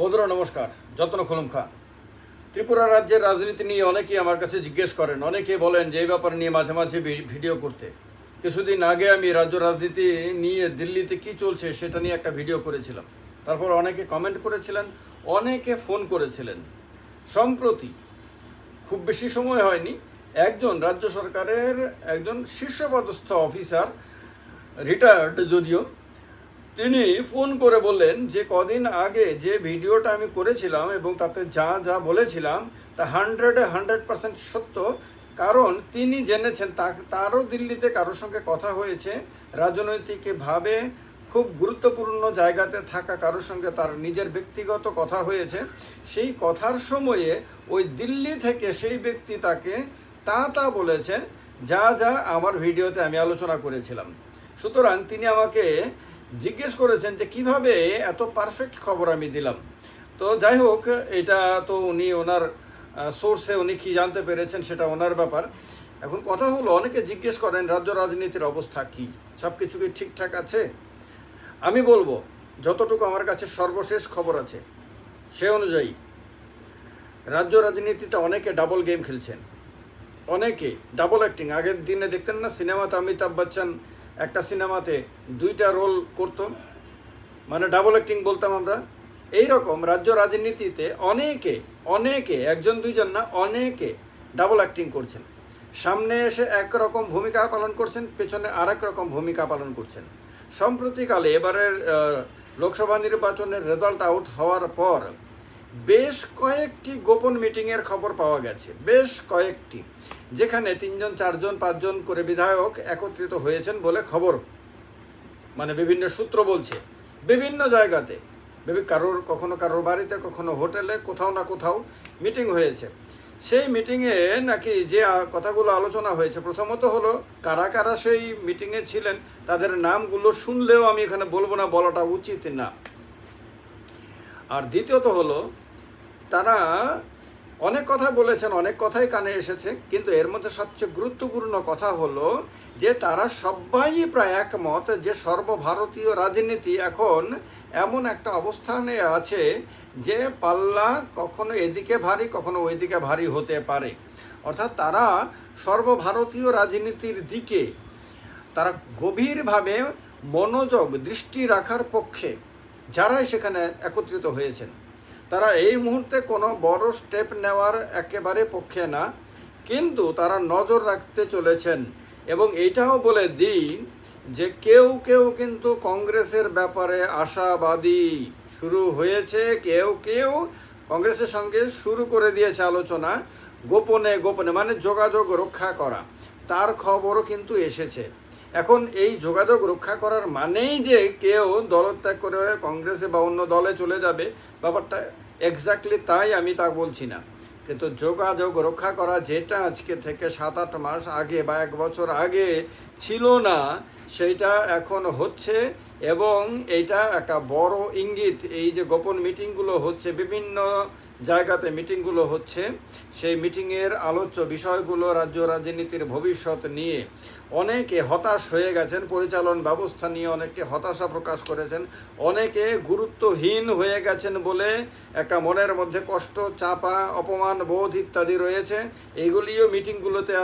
বন্ধুরা, নমস্কার। যত্ন খুলুম খা। ত্রিপুরা রাজ্যের রাজনীতি নিয়ে অনেকেই আমার কাছে জিজ্ঞেস করেন অনেকে বলেন যে এই ব্যাপার নিয়ে মাঝে মাঝে ভিডিও করতে। কিছুদিন আগে আমি রাজ্য রাজনীতি নিয়ে দিল্লিতে কি চলছে সেটা নিয়ে একটা ভিডিও করেছিলাম। তারপর অনেকে কমেন্ট করেছিলেন, অনেকে ফোন করেছিলেন। সম্প্রতি খুব বেশি সময় হয়নি, একজন রাজ্য সরকারের একজন শীর্ষপদস্থ অফিসার রিটায়ার্ড যদিও তিনি ফোন করে বললেন যে কদিন আগে যে ভিডিওটা আমি করেছিলাম এবং তাতে যা যা বলেছিলাম, তা হান্ড্রেডে হান্ড্রেড পার্সেন্ট সত্য। কারণ তিনি জেনেছেন, তা, তারও দিল্লিতে কারোর সঙ্গে কথা হয়েছে, রাজনৈতিকভাবে খুব গুরুত্বপূর্ণ জায়গাতে থাকা কারোর সঙ্গে তার নিজের ব্যক্তিগত কথা হয়েছে। সেই কথার সময়ে ওই দিল্লি থেকে সেই ব্যক্তি তাকে তা তা বলেছেন, যা যা আমার ভিডিওতে আমি আলোচনা করেছিলাম। সুতরাং তিনি আমাকে জিজ্ঞেস করেছেন যে কীভাবে এত পারফেক্ট খবর আমি দিলাম। তো যাই হোক, এটা তো উনি ওনার সোর্সে উনি কি জানতে পেরেছেন সেটা ওনার ব্যাপার। এখন কথা হলো, অনেকে জিজ্ঞেস করেন, রাজ্য রাজনীতির অবস্থা কি? সব কিছু কি ঠিকঠাক আছে? আমি বলব, যতটুকু আমার কাছে সর্বশেষ খবর আছে, সে অনুযায়ী রাজ্য রাজনীতিতে অনেকে ডাবল গেম খেলছেন। অনেকে ডাবল অ্যাক্টিং আগের দিনে দেখতেন না, সিনেমাতে অমিতাভ বচ্চন একটা সিনেমাতে দুইটা রোল করতো মানে ডাবল অ্যাক্টিং বলতাম আমরা। এই রকম রাজ্য রাজনীতিতে অনেকে অনেকে, একজন দুইজন না, অনেকে ডাবল অ্যাক্টিং করছেন। সামনে এসে একরকম ভূমিকা পালন করছেন, পেছনে আরেক রকম ভূমিকা পালন করছেন। সম্প্রতিকালে এবারের লোকসভা নির্বাচনের রেজাল্ট আউট হওয়ার পর বেশ কয়েকটি গোপন মিটিংয়ের খবর পাওয়া গেছে, বেশ কয়েকটি, যেখানে তিনজন, চারজন, পাঁচজন করে বিধায়ক একত্রিত হয়েছেন বলে খবর মানে বিভিন্ন সূত্র বলছে। বিভিন্ন জায়গাতে কারোর, কখনো কারোর বাড়িতে, কখনো হোটেলে, কোথাও না কোথাও মিটিং হয়েছে। সেই মিটিংয়ে নাকি যে কথাগুলো আলোচনা হয়েছে, প্রথমত হলো কারা কারা সেই মিটিংয়ে ছিলেন, তাদের নামগুলো শুনলেও আমি এখানে বলব না, বলাটা উচিত না। আর দ্বিতীয়ত হলো, তারা অনেক কথা বলেছেন, অনেক কথাই কানে এসেছে, কিন্তু এর মধ্যে সবচেয়ে গুরুত্বপূর্ণ কথা হলো যে তারা সবাই প্রায় একমত যে সর্বভারতীয় রাজনীতি এখন এমন একটা অবস্থানে আছে যে পাল্লা কখনো এদিকে ভারী, কখনো ওইদিকে ভারী হতে পারে। অর্থাৎ তারা সর্বভারতীয় রাজনীতির দিকে তারা গভীরভাবে মনোযোগ, দৃষ্টি রাখার পক্ষে যারাই সেখানে একত্রিত হয়েছেন, তারা এই মুহূর্তে কোনো বড় স্টেপ নেওয়ার একেবারে পক্ষে না, কিন্তু তারা নজর রাখতে চলেছেন। এবং এইটাও বলে দিই যে কেউ কেউ কিন্তু কংগ্রেসের ব্যাপারে আশাবাদী শুরু হয়েছে, কেউ কেউ কংগ্রেসের সঙ্গে শুরু করে দিয়েছে আলোচনা, গোপনে গোপনে মানে যোগাযোগ রক্ষা করা। তার খবরও কিন্তু এসেছে। এখন এই যোগাযোগ রক্ষা করার মানেই যে কেউ দলত্যাগ করে কংগ্রেসে বা অন্য দলে চলে যাবে, ব্যাপারটা এক্স্যাক্টলি তাই আমি তা বলছি না। কিন্তু যোগাযোগ রক্ষা করা যেটা আজকে থেকে সাত আট মাস আগে বা এক বছর আগে ছিল না, সেইটা এখন হচ্ছে এবং এইটা একটা বড় ইঙ্গিত। এই যে গোপন মিটিংগুলো হচ্ছে বিভিন্ন জায়গাতে মিটিংগুলো হচ্ছে। সেই মিটিংয়ের আলোচ্য বিষয়গুলো রাজ্য রাজনীতির ভবিষ্যৎ নিয়ে অনেকে হতাশ হয়ে গেছেন, পরিচালন ব্যবস্থা নিয়ে অনেকে হতাশা প্রকাশ করেছেন, অনেকে গুরুত্বহীন হয়ে গেছেন বলে একটা মনের মধ্যে কষ্ট, চাপা, অপমান, বোধ ইত্যাদি রয়েছে। এইগুলিও মিটিংগুলোতে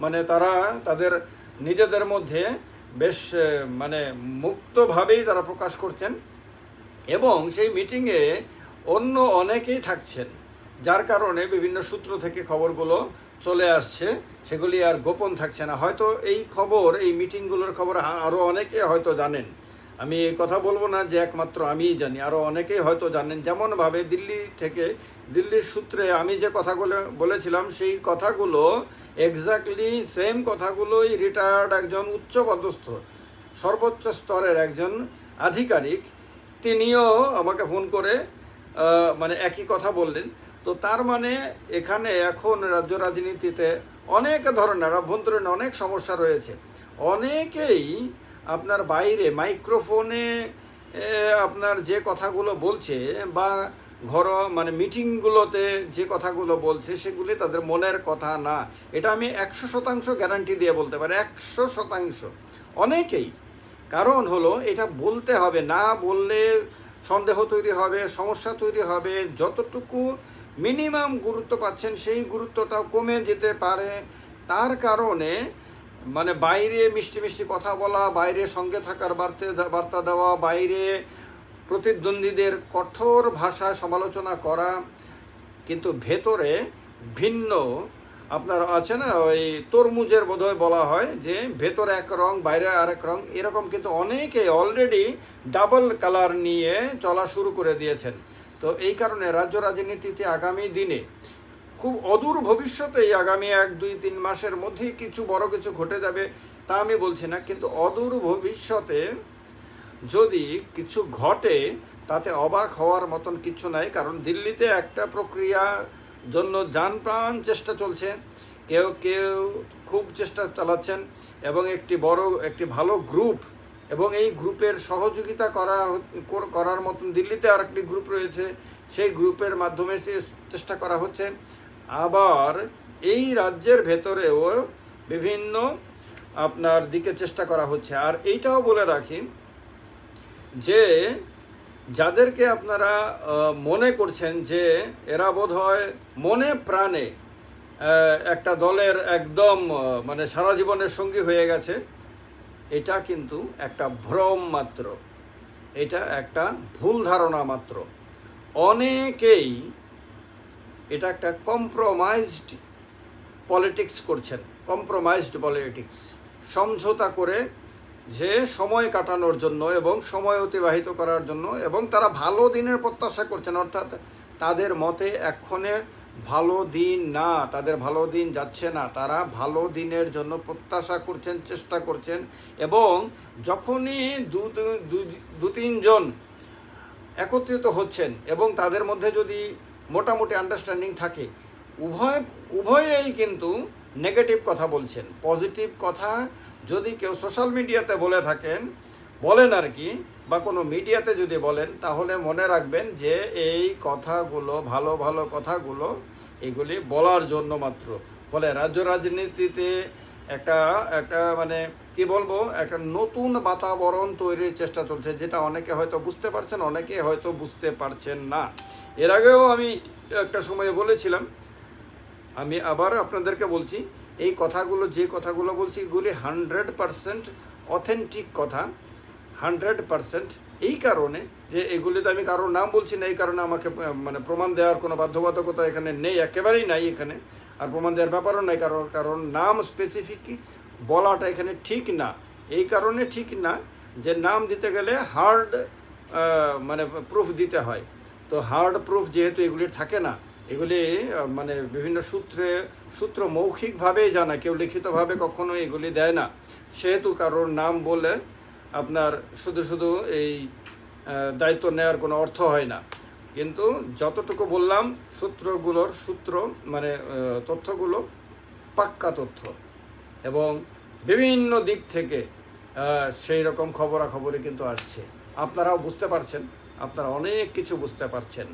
মানে তারা তাদের নিজেদের মধ্যে বেশ মানে মুক্তভাবেই তারা প্রকাশ করছেন। এবং সেই মিটিংয়ে অন্য অনেকেই থাকছেন, যার কারণে বিভিন্ন সূত্র থেকে খবরগুলো চলে আসছে, সেগুলি আর গোপন থাকছে না। হয়তো এই খবর, এই মিটিংগুলোর খবর আরও অনেকে হয়তো জানেন। আমি এই কথা বলব না যে একমাত্র আমিই জানি আরও অনেকেই হয়তো জানেন। যেমনভাবে দিল্লি থেকে, দিল্লির সূত্রে আমি যে কথাগুলো বলেছিলাম, সেই কথাগুলো এক্স্যাক্টলি সেম কথাগুলোই রিটায়ার্ড একজন উচ্চপদস্থ সর্বোচ্চ স্তরের একজন আধিকারিক, তিনিও আমাকে ফোন করে মানে একই কথা বললেন। তো তার মানে এখানে এখন রাজ্য রাজনীতিতে অনেক ধরনের অভ্যন্তরীণ অনেক সমস্যা রয়েছে। অনেকেই আপনার বাইরে মাইক্রোফোনে আপনার যে কথাগুলো বলছে বা ঘর মানে মিটিংগুলোতে যে কথাগুলো বলছে সেগুলি তাদের মনের কথা না। এটা আমি একশো শতাংশ গ্যারান্টি দিয়ে বলতে পারি, একশো শতাংশ। অনেকেই। কারণ হলো এটা বলতে হবে, না বললে সন্দেহ তৈরি হবে, সমস্যা তৈরি হবে, যতটুকু মিনিমাম গুরুত্ব পাচ্ছেন সেই গুরুত্বটাও কমে যেতে পারে। তার কারণে মানে বাইরে মিষ্টি মিষ্টি কথা বলা, বাইরে সঙ্গে থাকার বার্তে, বার্তা দেওয়া, বাইরে প্রতিদ্বন্দ্বীদের কঠোর ভাষায় সমালোচনা করা, কিন্তু ভেতরে ভিন্ন আপনার আছে না, ওই তরমুজের বোধহয় বলা হয় যে ভেতরে এক রং, বাইরে আরেক রং, এরকম কিন্তু অনেকে অলরেডি ডাবল কালার নিয়ে চলা শুরু করে দিয়েছেন। তো এই কারণে রাজ্য রাজনীতিতে আগামী দিনে খুব অদূর ভবিষ্যতে এই আগামী এক, দুই, তিন মাসের মধ্যেই কিছু বড় কিছু ঘটে যাবে তা আমি বলছি না, কিন্তু অদূর ভবিষ্যতে যদি কিছু ঘটে, তাতে অবাক হওয়ার মতন কিছু নাই, কারণ দিল্লিতে একটা প্রক্রিয়া জন্য প্রাণ চেষ্টা চলছে। কেউ কেউ খুব চেষ্টা চালাচ্ছেন এবং একটি বড়, একটি ভালো গ্রুপ এবং এই গ্রুপের সহযোগিতা করা করার মতন দিল্লিতে আর একটি গ্রুপ রয়েছে। সেই গ্রুপের মাধ্যমে চেষ্টা করা হচ্ছে। আবার এই রাজ্যের ভেতরেও বিভিন্ন আপনার দিকে চেষ্টা করা হচ্ছে। আর এইটাও বলে রাখি যে যাদেরকে আপনারা মনে করছেন যে এরা বোধ হয় মনে প্রাণে একটা দলের একদম মানে সারা জীবনের সঙ্গী হয়ে গেছে, এটা কিন্তু একটা ভ্রম মাত্র। এটা একটা ভুল ধারণা মাত্র। অনেকেই এটা একটা কম্প্রোমাইজড পলিটিক্স করছেন কম্প্রোমাইজড পলিটিক্স সমঝোতা করে যে সময় কাটানোর জন্য এবং সময় অতিবাহিত করার জন্য এবং তারা ভালো দিনের প্রত্যাশা করছেন, অর্থাৎ তাদের মতে এক্ষণে ভালো দিন না, তাদের ভালো দিন যাচ্ছে না, তারা ভালো দিনের জন্য প্রত্যাশা করছেন, চেষ্টা করছেন এবং যখনই দু, দু- তিনজন একত্রিত হচ্ছেন এবং তাদের মধ্যে যদি মোটামুটি আন্ডারস্ট্যান্ডিং থাকে, উভয়, উভয়েই কিন্তু নেগেটিভ কথা বলছেন। পজিটিভ কথা যদি কেউ সোশ্যাল মিডিয়াতে বলে থাকেন, বলেন আর কি, বা কোনো মিডিয়াতে যদি বলেন, তাহলে মনে রাখবেন যে এই কথাগুলো, ভালো ভালো কথাগুলো, এগুলি বলার জন্য মাত্র। ফলে রাজ্য রাজনীতিতে একটা একটা মানে কি বলব, একটা নতুন বাতাবরণ তৈরির চেষ্টা চলছে, যেটা অনেকে হয়তো বুঝতে পারছেন, অনেকে হয়তো বুঝতে পারছেন না। এর আগেও আমি একটা সময়ে বলেছিলাম, আমি আবার আপনাদেরকে বলছি এই কথাগুলো, যে কথাগুলো বলছি, এগুলি হান্ড্রেড পারসেন্ট অথেন্টিক কথা। হান্ড্রেড পারসেন্ট এই কারণে যে এগুলিতে আমি কারোর নাম বলছি না, এই কারণে আমাকে মানে প্রমাণ দেওয়ার কোনো বাধ্যবাধকতা এখানে নেই, একেবারেই নাই এখানে। আর প্রমাণ দেওয়ার ব্যাপারও নাই, কারণ কারণ নাম স্পেসিফিক বলাটা এখানে ঠিক না। এই কারণে ঠিক না যে নাম দিতে গেলে হার্ড মানে প্রুফ দিতে হয়। তো হার্ড প্রুফ যেহেতু এগুলির থাকে না এগুলি মানে বিভিন্ন সূত্রে, সূত্র মৌখিকভাবেই জানা কেউ লিখিতভাবে কখনো এগুলি দেয় না। সেহেতু কারোর নাম বলে আপনার শুধু শুধু এই দায়িত্ব নেওয়ার কোনো অর্থ হয় না। কিন্তু যতটুকু বললাম, সূত্রগুলোর সূত্র মানে তথ্যগুলো পাক্কা তথ্য। এবং বিভিন্ন দিক থেকে সেই রকম খবরাখবরই কিন্তু আসছে। আপনারাও বুঝতে পারছেন, আপনারা অনেক কিছু বুঝতে পারছেন।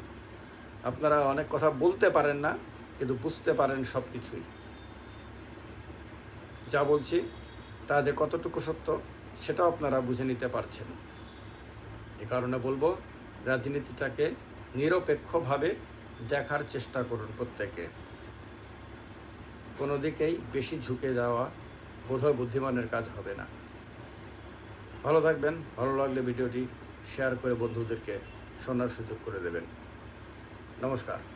আপনারা অনেক কথা বলতে পারেন না, কিন্তু বুঝতে পারেন সব কিছুই যা বলছি, তা যে কতটুকু সত্য, সেটাও আপনারা বুঝে নিতে পারছেন। এ কারণে বলব, রাজনীতিটাকে নিরপেক্ষভাবে দেখার চেষ্টা করুন প্রত্যেকে। কোনো দিকেই বেশি ঝুঁকে যাওয়া বোধহয় বুদ্ধিমানের কাজ হবে না। ভালো থাকবেন, ভালো লাগলে ভিডিওটি শেয়ার করে বন্ধুদেরকে শোনার সুযোগ করে দেবেন। নমস্কার